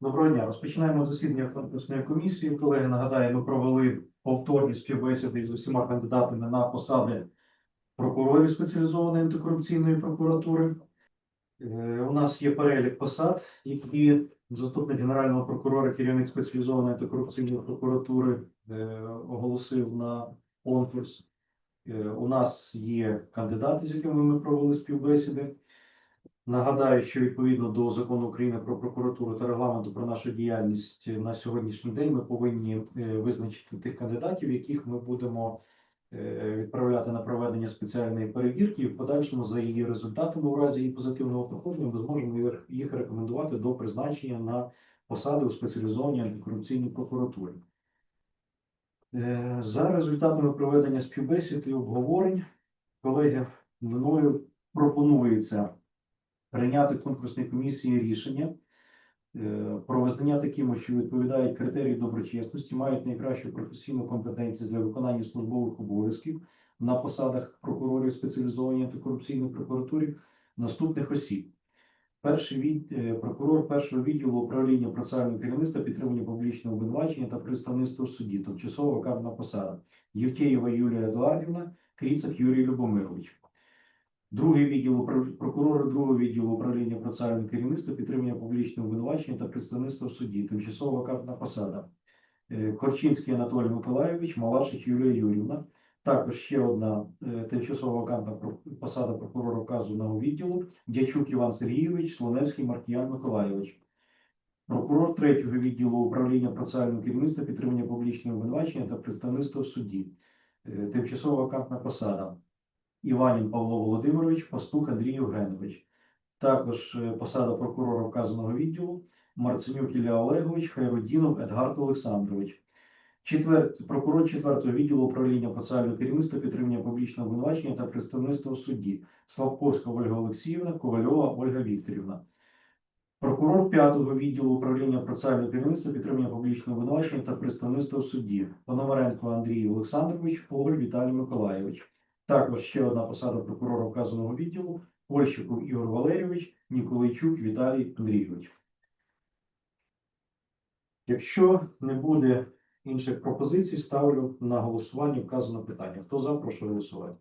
Доброго дня. Розпочинаємо засідання конкурсної комісії. Колеги, нагадаю, ми провели повторні співбесіди з усіма кандидатами на посади прокурорів спеціалізованої антикорупційної прокуратури. Е, У нас є перелік посад, які заступник генерального прокурора, керівник спеціалізованої антикорупційної прокуратури е, оголосив на конкурс. Е, У нас є кандидати, з якими ми провели співбесіди. Нагадаю, що відповідно до закону України про прокуратуру та регламенту про нашу діяльність на сьогоднішній день ми повинні е, визначити тих кандидатів, яких ми будемо е, відправляти на проведення спеціальної перевірки, в подальшому за її результатами, у разі її позитивного проходження, ми зможемо їх- їх рекомендувати до призначення на посади у спеціалізованій антикорупційній прокуратурі. Е, За результатами проведення співбесід і обговорень, колеги, мною пропонується прийняти конкурсній комісії рішення е, про визнання такими, що відповідають критерії доброчесності, мають найкращу професійну компетентність для виконання службових обов'язків на посадах прокурорів спеціалізованій антикорупційній прокуратурі наступних осіб. Перший від, е, прокурор першого відділу управління процесуального керівництва, підтримання публічного обвинувачення та представництва в суді, тимчасово вакантна посада. Євтєєва Юлія Едуардівна, Кріцак Юрій Любомирович. Другий відділ прокурора другого відділу управління процесуального керівництва, підтримання публічного обвинувачення та представництва в суді, тимчасово вакантна посада. Е, Корчинський Анатолій Миколайович, Малашич Юлія Юрівна. Також ще одна е, тимчасово вакантна посада прокурора вказаного відділу Дячук Іван Сергійович, Слоневський Маркіян Миколайович. Прокурор третього відділу управління процесуального керівництва, підтримання публічного обвинувачення та представництва в суді. Е, Тимчасово вакантна посада. Іванін Павло Володимирович, Пастух Андрій Євгенович. Також е, посада прокурора вказаного відділу Марценюк Ілля Олегович, Хайрудінов Едгард Олександрович. Четвертий прокурор четвертого відділу управління процесуального керівництва, підтримання публічного обвинувачення та представництва в суді Славковська Ольга Олексіївна, Ковальова Ольга Вікторівна. Прокурор п'ятого відділу управління процесуального керівництва, підтримання публічного обвинувачення та представництва в суді Пономаренко Андрій Олександрович, Поголь Віталій Миколайович. Також ще одна посада прокурора вказаного відділу Польщиков Ігор Валерійович, Ніколайчук Віталій Андрійович. Якщо не буде інших пропозицій, ставлю на голосування вказане питання. Хто за, прошу голосувати.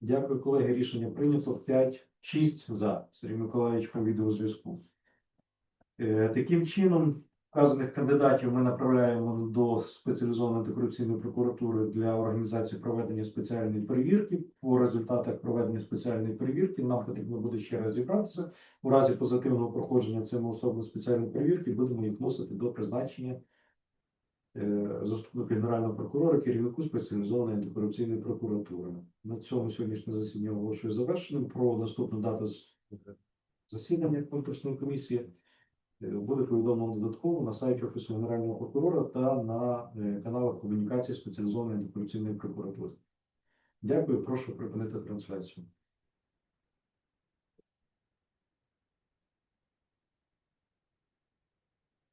Дякую, колеги. Рішення прийнято. 5, 6 за. Сергій Миколаївич по відеозв'язку. Е, Таким чином, вказаних кандидатів ми направляємо до спеціалізованої антикорупційної прокуратури для організації проведення спеціальної перевірки. По результатах проведення спеціальної перевірки нам потрібно буде ще раз зібратися. У разі позитивного проходження цими особами спеціальної перевірки будемо їх вносити до призначення е, заступника генерального прокурора, керівнику спеціалізованої антикорупційної прокуратури. На цьому сьогоднішнє засідання оголошую завершеним. Про наступну дату засідання конкурсної комісії буде повідомлено додатково на сайті Офісу Генерального прокурора та на е, каналах комунікації спеціалізованої антикорупційної прокуратури. Дякую, прошу припинити трансляцію.